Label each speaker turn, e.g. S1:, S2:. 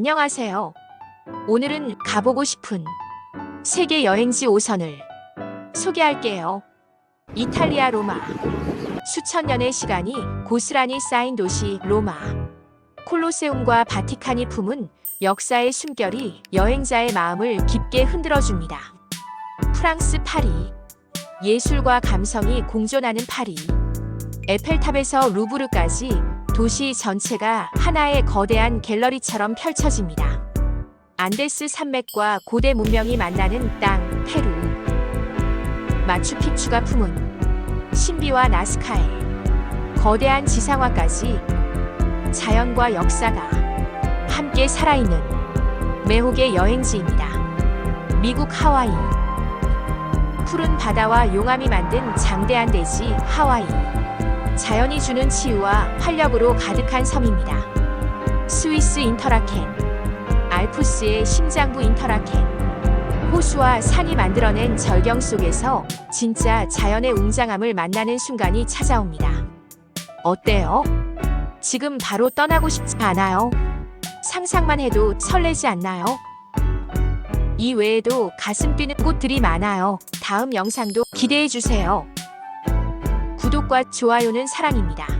S1: 안녕하세요. 오늘은 가보고 싶은 세계 여행지 5선을 소개할게요. 이탈리아 로마. 수천 년의 시간이 고스란히 쌓인 도시 로마. 콜로세움과 바티칸이 품은 역사의 숨결이 여행자의 마음을 깊게 흔들어 줍니다. 프랑스 파리. 예술과 감성이 공존하는 파리. 에펠탑에서 루브르까지 도시 전체가 하나의 거대한 갤러리처럼 펼쳐집니다. 안데스 산맥과 고대 문명이 만나는 땅, 페루. 마추픽추가 품은 신비와 나스카에 거대한 지상화까지 자연과 역사가 함께 살아있는 매혹의 여행지입니다. 미국 하와이. 푸른 바다와 용암이 만든 장대한 대지 하와이. 자연이 주는 치유와 활력으로 가득한 섬입니다. 스위스 인터라켄, 알프스의 심장부 인터라켄, 호수와 산이 만들어낸 절경 속에서 진짜 자연의 웅장함을 만나는 순간이 찾아옵니다. 어때요? 지금 바로 떠나고 싶지 않아요? 상상만 해도 설레지 않나요? 이 외에도 가슴 뛰는 곳들이 많아요. 다음 영상도 기대해 주세요. 구독과 좋아요는 사랑입니다.